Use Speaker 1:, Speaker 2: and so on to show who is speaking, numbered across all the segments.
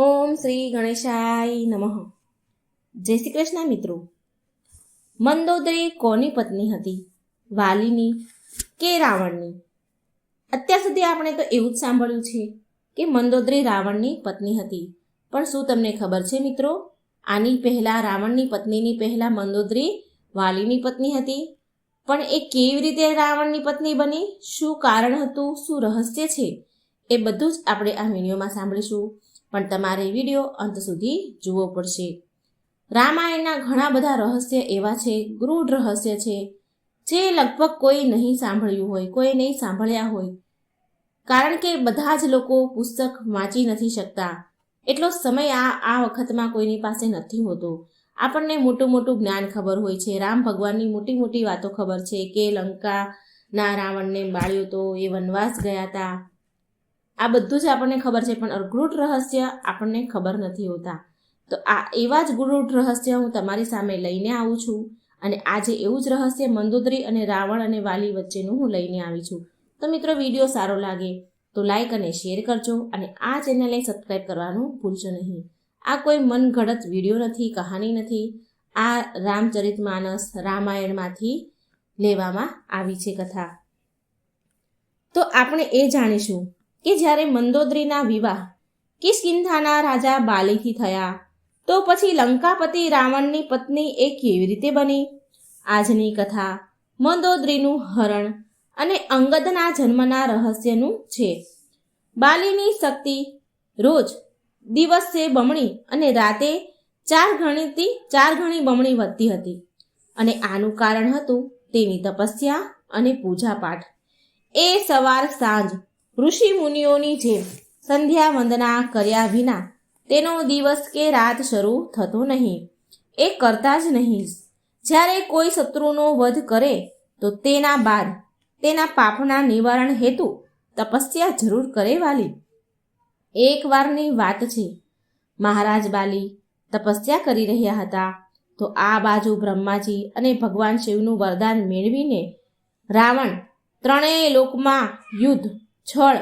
Speaker 1: ઓમ શ્રી ગણેશાય નમઃ. જય શ્રી કૃષ્ણ મિત્રો. મંદોદરી કોની પત્ની હતી? વાલીની કે રાવણની? અત્યાર સુધી આપણે તો એવું જ સાંભળ્યું છે કે મંદોદરી રાવણની પત્ની હતી. પણ શું તમને ખબર છે મિત્રો? આની પહેલાં રાવણની પત્નીની પહેલાં મંદોદરી વાલીની પત્ની હતી. પણ એ કેવી રીતે રાવણની પત્ની બની? શું કારણ હતું? શું રહસ્ય છે? એ બધું જ આપણે આ વિડીયોમાં સાંભળીશું. પણ તમારે વીડિયો અંત સુધી જોવો પડશે. રામાયણના ઘણા બધા રહસ્ય એવા છે ગૃઢ રહસ્ય છે, જે લગભગ કોઈ નહીં સાંભળ્યું હોય, કોઈ નહીં સાંભળ્યા હોય. કારણ કે બધા જ લોકો પુસ્તક વાંચી નથી શકતા. એટલો સમય આ આ વખતમાં કોઈની પાસે નથી હોતો. આપણને મોટું મોટું જ્ઞાન ખબર હોય છે. રામ ભગવાનની મોટી મોટી વાતો ખબર છે કે લંકાના રાવણને બાળ્યો તો એ વનવાસ ગયા હતા. આ બધું જ આપણને ખબર છે, પણ ગૂઢ રહસ્ય આપણને ખબર નથી હોતા. તો આ એવા જ ગૂઢ રહસ્ય હું તમારી સામે લઈને આવું છું અને આજે એવું જ રહસ્ય મંદોદરી અને રાવણ અને વાલી વચ્ચેનું હું લઈને આવી છું. તો મિત્રો, વીડિયો સારો લાગે તો લાઈક અને શેર કરજો અને આ ચેનલને સબસ્ક્રાઈબ કરવાનું ભૂલશો નહીં. આ કોઈ મનગઢત વીડિયો નથી, કહાની નથી. આ રામચરિત માનસ રામાયણમાંથી લેવામાં આવી છે કથા. તો આપણે એ જાણીશું કે જ્યારે મંદોદરીના વિવાહ કિષ્કિંધાના રાજા બાલીથી થયા, તો પછી લંકાપતિ રાવણની પત્ની એ કેવી રીતે બની? આજની કથા મંદોદરીનું હરણ અને અંગદના જન્મના રહસ્યનું છે. બાલીની શક્તિ રોજ દિવસે બમણી અને રાતે ચાર ગણીથી ચાર ગણી બમણી વધતી હતી. અને આનું કારણ હતું તેની તપસ્યા અને પૂજાપાઠ. એ સવાર સાંજ ઋષિ મુનિઓની જેમ સંધ્યા વંદના કર્યા વિના તેનો દિવસ કે રાત શરૂ થતો નહીં. એ કરતા જ નહીં. જ્યારે કોઈ શત્રુનો વધ કરે, તો તેના બાદ તેના પાપના નિવારણ હેતુ તપસ્યા જરૂર કરે વાલી. એકવારની વાત છે, મહારાજ બાલી તપસ્યા કરી રહ્યા હતા, તો આ બાજુ બ્રહ્માજી અને ભગવાન શિવનું વરદાન મેળવીને રાવણ ત્રણેય લોકમાં યુદ્ધ છળ,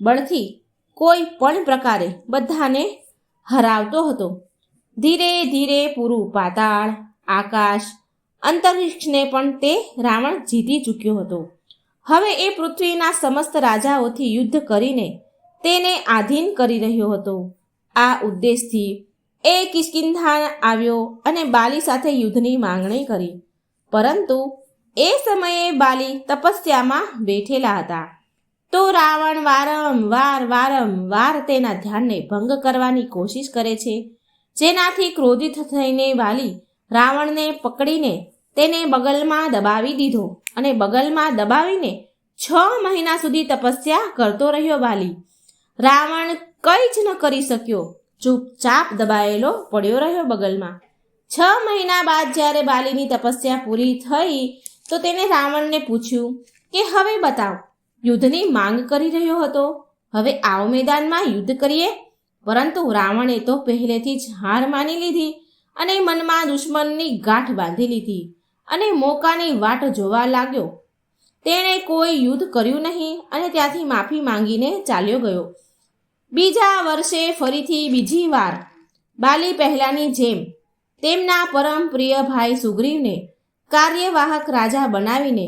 Speaker 1: બળથી કોઈ પણ પ્રકારે બધાને હરાવતો હતો. ધીરે ધીરે પૂરું પાતાળ, આકાશ, અંતરિક્ષને પણ તે રાવણ જીતી ચૂક્યો હતો. હવે એ પૃથ્વીના સમસ્ત રાજાઓથી યુદ્ધ કરીને તેને આધીન કરી રહ્યો હતો. આ ઉદ્દેશથી એ કિસ્કિંધા આવ્યો અને બાલી સાથે યુદ્ધની માંગણી કરી. પરંતુ એ સમયે બાલી તપસ્યામાં બેઠેલા હતા. તો રાવણ વારંવાર વારંવાર તેના ધ્યાનને ભંગ કરવાની કોશિશ કરે છે. જેનાથી ક્રોધિત થઈને વાલી રાવણને પકડીને તેને બગલમાં દબાવી દીધો અને બગલમાં દબાવીને છ મહિના સુધી તપસ્યા કરતો રહ્યો વાલી. રાવણ કંઈ જ ન કરી શક્યો, ચૂપચાપ દબાયેલો પડ્યો રહ્યો બગલમાં. છ મહિના બાદ જ્યારે બાલીની તપસ્યા પૂરી થઈ, તો તેને રાવણને પૂછ્યું કે, હવે બતાવ યુદ્ધની માંગ કરી રહ્યો હતો. હવે આવો મેદાનમાં યુદ્ધ કરીએ. પરંતુ રાવણે તો પહેલેથી જ હાર માની લીધી અને મનમાં દુશ્મનની ગાંઠ બાંધી લીધી અને મોકાની વાટ જોવા લાગ્યો. તેણે કોઈ યુદ્ધ કર્યું નહીં અને ત્યાંથી માફી માંગીને ચાલ્યો ગયો. બીજા વર્ષે ફરીથી બીજી વાર બાલી પહેલાની જેમ તેમના પરમ પ્રિય ભાઈ સુગ્રીવને કાર્યવાહક રાજા બનાવીને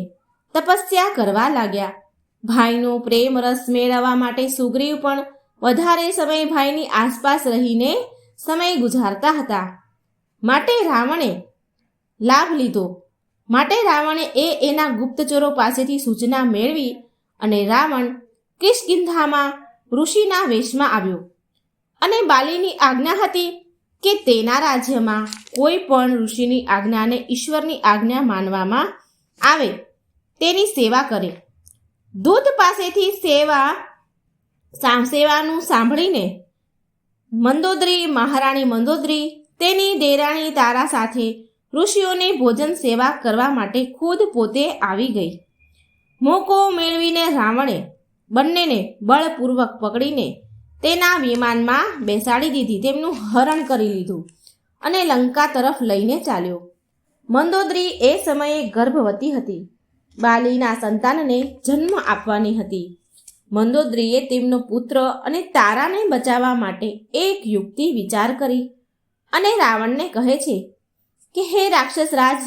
Speaker 1: તપસ્યા કરવા લાગ્યા. ભાઈનો પ્રેમ રસ મેળવવા માટે સુગ્રીવ પણ વધારે સમય ભાઈની આસપાસ રહીને સમય ગુજારતા હતા. માટે રાવણે લાભ લીધો. માટે રાવણે એ એના ગુપ્તચરો પાસેથી સૂચના મેળવી અને રાવણ કિષ્કિંધામાં ઋષિના વેશમાં આવ્યો. અને બાલીની આજ્ઞા હતી કે તેના રાજ્યમાં કોઈ પણ ઋષિની આજ્ઞાને ઈશ્વરની આજ્ઞા માનવામાં આવે. તેની સેવા કરે. દૂત પાસેથી સેવા સેવાનું સાંભળીને મંદોદરી, મહારાણી મંદોદરી, તેની દેરાણી તારા સાથે ઋષિઓની ભોજન સેવા કરવા માટે ખુદ પોતે આવી ગઈ. મોકો મેળવીને રાવણે બંનેને બળપૂર્વક પકડીને તેના વિમાનમાં બેસાડી દીધી. તેમનું હરણ કરી લીધું અને લંકા તરફ લઈને ચાલ્યો. મંદોદરી એ સમયે ગર્ભવતી હતી. બાલીના સંતાનને જન્મ આપવાની હતી. મંદોદરીએ તેમનો પુત્ર અને તારાને બચાવવા માટે એક યુક્તિ વિચાર કરી અને રાવણને કહે છે કે, હે રાક્ષસ રાજ,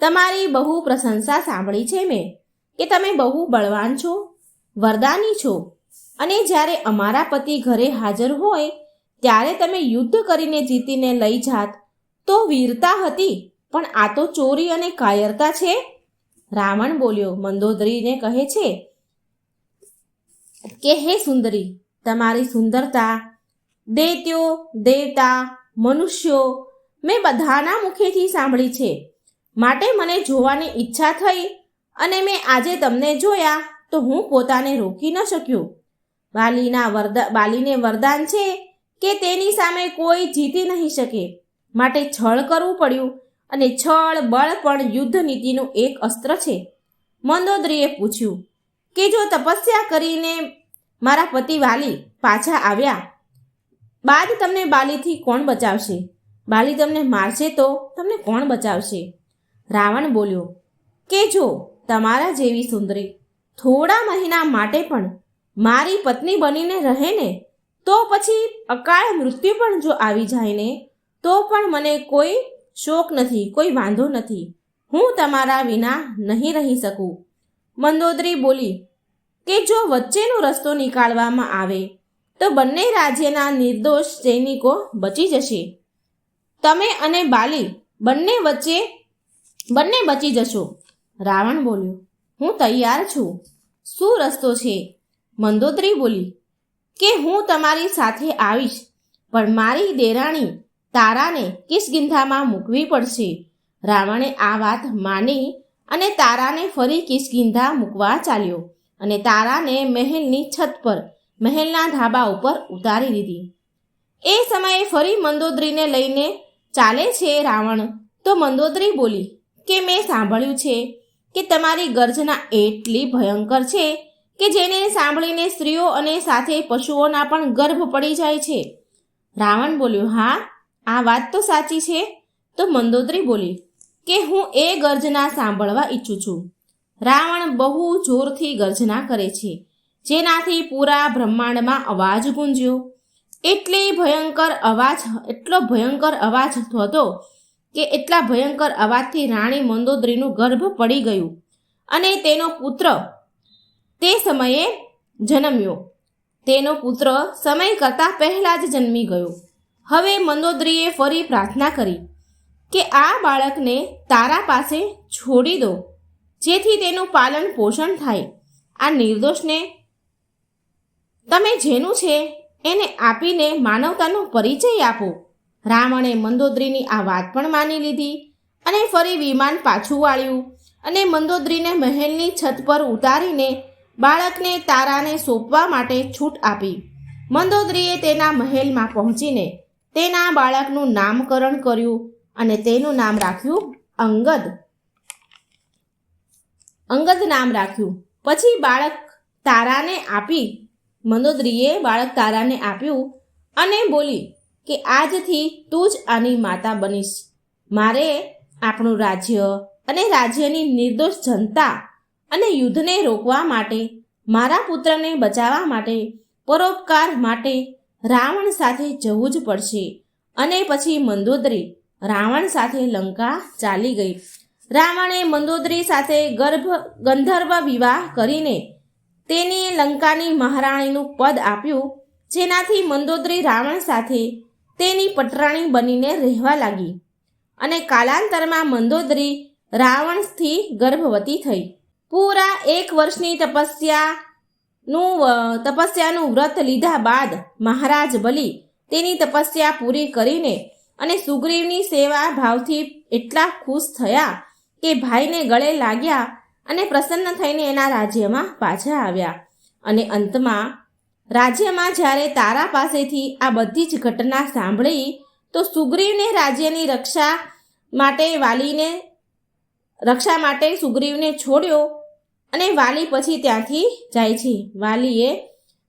Speaker 1: તમારી બહુ પ્રશંસા સાંભળી છે મેં કે તમે બહુ બળવાન છો, વરદાની છો અને જ્યારે અમારા પતિ ઘરે હાજર હોય ત્યારે તમે યુદ્ધ કરીને જીતીને લઈ જાત તો વીરતા હતી, પણ આ તો ચોરી અને કાયરતા છે. રાવણ બોલ્યો, મંદોદરીને કહે છે કે, હે સુંદરી, તમારી સુંદરતા, દૈત્યો, દેવતા, મનુષ્યો મેં બધાના મુખેથી સાંભળી છે. માટે મને જોવાની ઈચ્છા થઈ અને મેં આજે તમને જોયા તો હું પોતાને રોકી ન શક્યો. બાલીના વરદા, બાલીને વરદાન છે કે તેની સામે કોઈ જીતી નહીં શકે. માટે છળ કરવું પડ્યું અને છળ, બળ પણ યુદ્ધ નીતિનું એક અસ્ત્ર છે. મંદોદરીએ પૂછ્યું, કે જો તપસ્યા કરીને મારા પતિ વાલી પાછા આવ્યા, બાદ તમને બાલીથી કોણ બચાવશે? બાલી તમને મારશે તો તમને કોણ બચાવશે? રાવણ બોલ્યો, કે જો તમારા જેવી સુંદરી થોડા મહિના માટે પણ મારી પત્ની બનીને રહે ને, તો પછી અકાળ મૃત્યુ પણ જો આવી જાય ને, તો પણ મને કોઈ શોક નથી, કોઈ વાંધો નથી. હું તમારા વિના નહીં રહી શકું. મંદોદરી બોલી, કે જો વચ્ચેનો રસ્તો નીકાળવામાં આવે, તો બંને રાજ્યના નિર્દોષ સૈનિકો બચી જશે. તમે અને બાલી બંને વચ્ચે, બંને બચી જશો. રાવણ બોલ્યો, હું તૈયાર છું. શું રસ્તો છે? મંદોદરી બોલી, કે હું તમારી સાથે આવીશ, પણ મારી દેરાણી તારાને કિસગિંધામાં મૂકવી પડશે? રાવણે આ વાત માની અને તારાને ફરી કિસગિંધા મૂકવા ચાલ્યો અને તારાને મહેલની છત પર, મહેલના ધાબા ઉપર ઉતારી દીધી. એ સમયે ફરી મંદોદરીને લઈને ચાલે છે રાવણ? તો મંદોદરી બોલી, કે મેં સાંભળ્યું છે કે તમારી ગર્જના એટલી ભયંકર છે કે જેને સાંભળીને સ્ત્રીઓ અને સાથે પશુઓના પણ ગર્ભ પડી જાય છે. રાવણ બોલ્યો, હા આ વાત તો સાચી છે? તો મંદોદરી બોલી, કે હું એ ગર્જના સાંભળવા ઈચ્છું છું. રાવણ બહુ જોરથી ગર્જના કરે છે. જેનાથી પૂરા બ્રહ્માંડમાં અવાજ ગુંજ્યો. એટલી ભયંકર અવાજ, એટલો ભયંકર અવાજ હતો કે એટલા ભયંકર અવાજથી રાણી મંદોદરીનું ગર્ભ પડી ગયું અને તેનો પુત્ર તે સમયે જન્મ્યો. તેનો પુત્ર સમય કરતાં પહેલાં જ જન્મી ગયો. હવે મંદોદરીએ ફરી પ્રાર્થના કરી કે આ બાળકને તારા પાસે છોડી દો, જેથી તેનું પાલન પોષણ થાય. આ નિર્દોષને તમે જેનું છે એને આપીને માનવતાનો પરિચય આપો. રાવણે મંદોદરીની આ વાત પણ માની લીધી અને ફરી વિમાન પાછું વાળ્યું અને મંદોદરીને મહેલની છત પર ઉતારીને બાળકને તારાને સોંપવા માટે છૂટ આપી. મંદોદરીએ તેના મહેલમાં પહોંચીને તેના બાળકનું નામકરણ કર્યું અને તેનું નામ રાખ્યું અંગદ. અંગદ નામ રાખ્યું. પછી બાળક તારાને આપી મંદોદરીએ બાળક તારાને આપ્યું અને બોલી કે આજથી તું જ આની માતા બનીશ. મારે આપણું રાજ્ય અને રાજ્યની નિર્દોષ જનતા અને યુદ્ધને રોકવા માટે, મારા પુત્રને બચાવવા માટે, પરોપકાર માટે રાવણ સાથે જવું જ પડશે. અને પછી મંદોદરી. રાવણ સાથે લંકા ચાલી ગઈ. રાવણે મંદોદરી સાથે ગર્ભ, ગંધર્વ વિવાહ કરીને તેને લંકાની મહારાણીનું પદ આપ્યું, જેનાથી મંદોદરી રાવણ સાથે તેની પટરાણી બનીને રહેવા લાગી. અને કાલાંતરમાં મંદોદરી રાવણથી ગર્ભવતી થઈ. પૂરા એક વર્ષની તપસ્યાનું તપસ્યાનું વ્રત લીધા બાદ મહારાજ બલિ તેની તપસ્યા પૂરી કરીને અને સુગ્રીવની સેવા ભાવથી એટલા ખુશ થયા કે ભાઈને ગળે લાગ્યા અને પ્રસન્ન થઈને એના રાજ્યમાં પાછા આવ્યા. અને અંતમાં, રાજ્યમાં જ્યારે તારા પાસેથી આ બધી જ ઘટના સાંભળી, તો સુગ્રીવને રાજ્યની રક્ષા માટે વાલીને, રક્ષા માટે સુગ્રીવને છોડ્યો અને વાલી પછી ત્યાંથી જાય છે. વાલીએ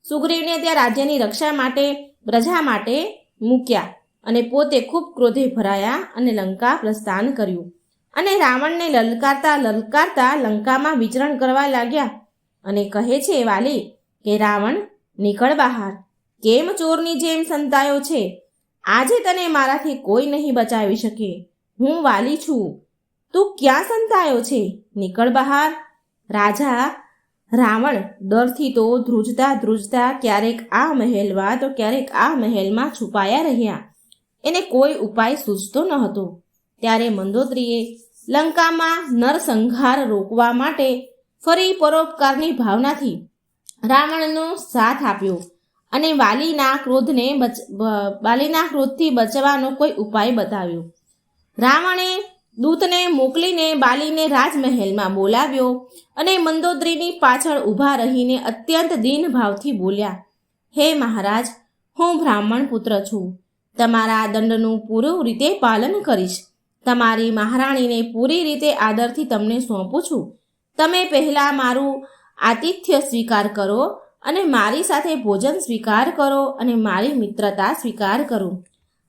Speaker 1: સુગ્રીવને ત્યાં રાજ્યની રક્ષા માટે, પ્રજા માટે મૂક્યા અને પોતે ખૂબ ક્રોધે ભરાયા અને લંકા પ્રસ્થાન કર્યું. અને રાવણને લલકારતા લલકારતા લંકામાં વિચરણ કરવા લાગ્યા અને કહે છે વાલી કે, રાવણ, નીકળ બહાર. કેમ ચોરની જેમ સંતાયો છે? આજે તને મારાથી કોઈ નહીં બચાવી શકે. હું વાલી છું. તું ક્યાં સંતાયો છે? નીકળ બહાર. રાજા રાવણ ડરથી તો ધ્રુજતા ધ્રુજતા ક્યારેક આ મહેલમાં તો ક્યારેક આ મહેલમાં છુપાયા રહ્યા. એને કોઈ ઉપાય સૂચતો ન હતો. ત્યારે મંદોદરીએ લંકામાં નરસંહાર રોકવા માટે ફરી પરોપકારની ભાવનાથી રાવણનો સાથ આપ્યો અને વાલીના ક્રોધને બચ વાલીના ક્રોધથી બચવાનો કોઈ ઉપાય બતાવ્યો. રાવણે દૂતને મોકલીને બાલીને રાજમહેલમાં બોલાવ્યો અને મંદોદરીની પાછળ ઊભા રહીને અત્યંત દીન ભાવથી બોલ્યા, હે મહારાજ, હું બ્રાહ્મણ પુત્ર છું. તમારા દંડનું પૂરું રીતે પાલન કરીશ. તમારી મહારાણીને પૂરી રીતે આદરથી તમને સોંપું છું. તમે પહેલાં મારું આતિથ્ય સ્વીકાર કરો અને મારી સાથે ભોજન સ્વીકાર કરો અને મારી મિત્રતા સ્વીકાર કરો.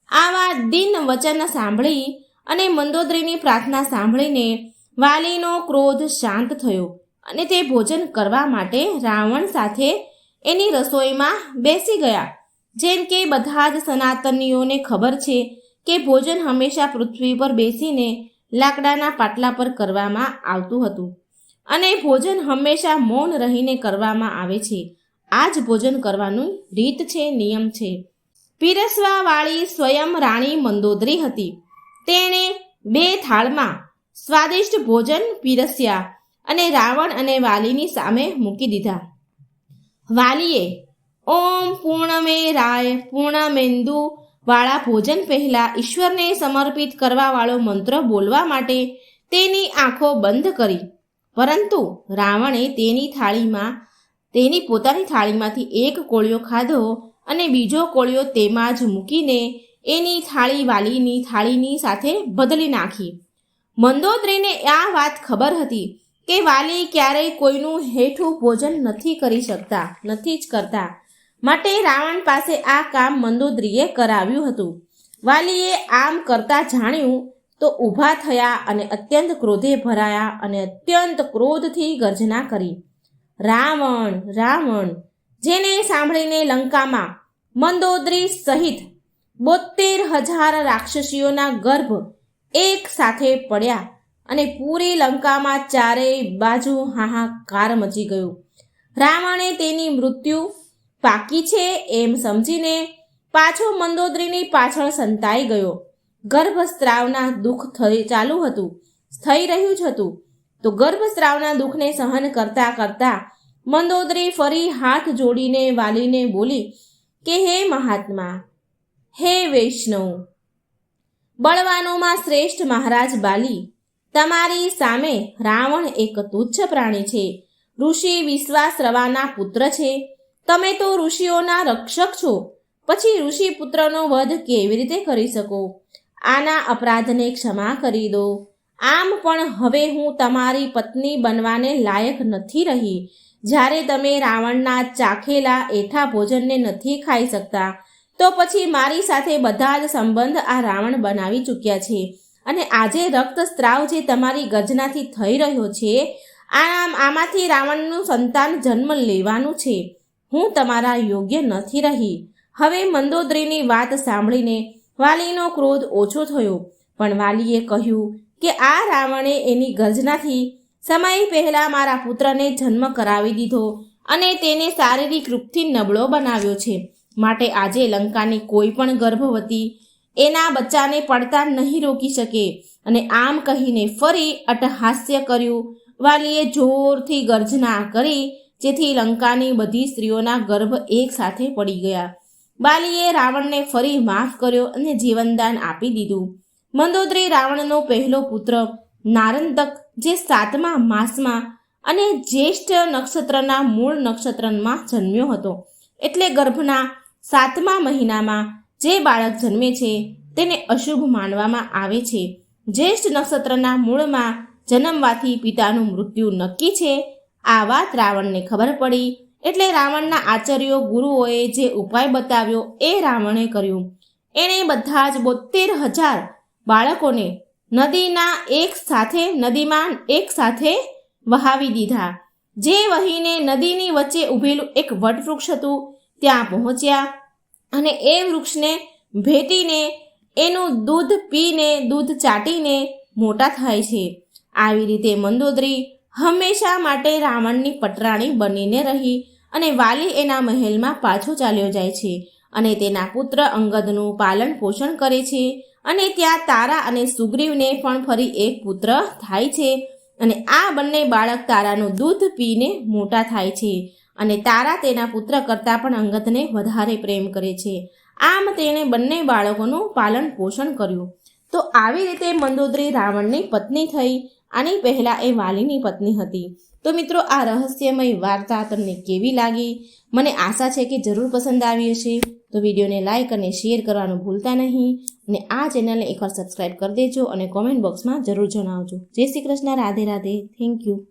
Speaker 1: આવા દિન વચન સાંભળી અને મંદોદરીની પ્રાર્થના સાંભળીને વાલીનો ક્રોધ શાંત થયો અને તે ભોજન કરવા માટે રાવણ સાથે એની રસોઈમાં બેસી ગયા. જેમ કે બધા જ સનાતનીઓને ખબર છે કે ભોજન હંમેશા પૃથ્વી પર બેસીને લાકડાના પાટલા પર કરવામાં આવતું હતું. અને ભોજન હંમેશા મૌન રહીને કરવામાં આવે છે. આ જ ભોજન કરવાનું રીત છે, નિયમ છે. પીરસવા વાળી સ્વયં રાણી મંદોદરી હતી. તેણે બે થાળમાં સ્વાદિષ્ટ ભોજન પીરસ્યા અને રાવણ અને વાલીની સામે મૂકી દીધા. વાલીએ, ઓમ પૂર્ણમે રાય પૂર્ણમેન્દુ વાળા ભોજન પહેલા ઈશ્વરને સમર્પિત કરવાવાળો મંત્ર બોલવા માટે તેની આંખો બંધ કરી. પરંતુ રાવણે તેની થાળીમાં, તેની પોતાની થાળીમાંથી એક કોળિયો ખાધો અને બીજો કોળિયો તેમાં જ મૂકીને એની થાળી વાલીની થાળીની સાથે બદલી નાખી. મંદોદરીને આ વાત ખબર હતી કે વાલી ક્યારેય કોઈનું હેઠું ભોજન નથી કરી શકતા, નથી જ કરતા. માટે રાવણ પાસે આ કામ મંદોદરીએ કરાવ્યું હતું. વાલીએ આમ કરતા જાણ્યું તો ઊભા થયા અને અત્યંત ક્રોધે ભરાયા અને અત્યંત ક્રોધથી ગર્જના કરી. રાવણ રાવણ, જેને સાંભળીને લંકામાં મંદોદરી સહિત બોતેર હજાર રાક્ષસીઓના ગર્ભ એક સાથે પડ્યા અને પૂરી લંકામાં ચારેય બાજુ હાહાકાર મચી ગયો. રાવણે તેની મૃત્યુ પાકી છે એમ સમજીને પાછો મંદોદરીની પાછળ સંતાઈ ગયો. ગર્ભસ્ત્રાવના દુઃખ થઈ ચાલુ હતું થઈ રહ્યું જ હતું. તો ગર્ભસ્ત્રાવના દુઃખને સહન કરતા કરતા મંદોદરી ફરી હાથ જોડીને વાલીને બોલી કે, હે મહાત્મા હે વૈષ્ણવ, બળવાનોમાં શ્રેષ્ઠ મહારાજ બાલી. તમારી સામે રાવણ એક તુચ્છ પ્રાણી છે. ઋષિ વિશ્વાસ રવાના પુત્ર છે. તમે તો ઋષિઓના રક્ષક છો. પછી ઋષિ પુત્રનો વધ કેવી રીતે કરી શકો? આના અપરાધને ક્ષમા કરી દો. આમ પણ હવે હું તમારી પત્ની બનવાને લાયક નથી રહી. જ્યારે તમે રાવણના ચાખેલા એઠા ભોજનને નથી ખાઈ શકતા તો પછી મારી સાથે બધા જ સંબંધ આ રાવણ બનાવી ચૂક્યા છે. અને આજે રક્તસ્ત્રાવ જે તમારી ગર્જનાથી થઈ રહ્યો છે, આમ આમાંથી રાવણનું સંતાન જન્મ લેવાનું છે. હું તમારા યોગ્ય નથી રહી. હવે મંદોદરીની વાત સાંભળીને વાલીનો ક્રોધ ઓછો થયો. પણ વાલીએ કહ્યું કે આ રાવણે એની ગર્જનાથી સમય પહેલા મારા પુત્રને જન્મ કરાવી દીધો અને તેને શારીરિક રૂપથી નબળો બનાવ્યો છે. માટે આજે લંકાની કોઈ પણ ગર્ભવતી એના બચ્ચાને પડતા નહીં રોકી શકે. અને આમ કહીને ફરી અટહાસ્ય કર્યું. વાલીએ જોરથી ગર્જના કરી, જેથી લંકાની બધી સ્ત્રીઓના ગર્ભ એક સાથે પડી ગયા. બાલીએ રાવણને ફરી માફ કર્યો અને જીવનદાન આપી દીધું. મંદોદરી રાવણનો પહેલો પુત્ર નારંદક જે સાતમા માસમાં અને જ્યેષ્ઠ નક્ષત્રના મૂળ નક્ષત્રમાં જન્મ્યો હતો. એટલે ગર્ભના સાતમા મહિનામાં જે બાળક જન્મે છે તેને અશુભ માનવામાં આવે છે. જ્યેષ્ઠ નક્ષત્રના મૂળમાં જન્મવાથી પિતાનું મૃત્યુ નક્કી છે. આ વાત રાવણને ખબર પડી એટલે રાવણના આચાર્યો ગુરુઓએ જે ઉપાય બતાવ્યો એ રાવણે કર્યું. એણે બધા જ બોતેર હજાર બાળકોને નદીના એક સાથે, નદીમાં એક સાથે વહાવી દીધા. જે વહીને નદીની વચ્ચે ઊભેલું એક વટવૃક્ષ હતું ત્યાં પહોંચ્યા અને એ વૃક્ષને ભેટીને એનું દૂધ પીને, દૂધ ચાટીને મોટા થાય છે. આવી રીતે મંદોદરી હંમેશા માટે રાવણની પટરાણી બનીને રહી અને વાલી એના મહેલમાં પાછો ચાલ્યો જાય છે અને તેના પુત્ર અંગદનું પાલન પોષણ કરે છે અને ત્યાં તારા અને સુગ્રીવને પણ ફરી એક પુત્ર થાય છે અને આ બંને બાળક તારાનું દૂધ પીને મોટા થાય છે. અને તારા તેના પુત્ર કરતાં પણ અંગતને વધારે પ્રેમ કરે છે. આમ તેણે બંને બાળકોનું પાલન પોષણ કર્યું. તો આવી રીતે મંદોદરી રાવણની પત્ની થઈ આની પહેલાં એ વાલીની પત્ની હતી. તો મિત્રો, આ રહસ્યમય વાર્તા તમને કેવી લાગી? મને આશા છે કે જરૂર પસંદ આવી હશે. તો વિડીયોને લાઇક અને શેર કરવાનું ભૂલતા નહીં. અને આ ચેનલને એકવાર સબસ્ક્રાઈબ કરી દેજો અને કોમેન્ટ બોક્સમાં જરૂર જણાવજો. જય શ્રી કૃષ્ણ, રાધે રાધે. Thank you.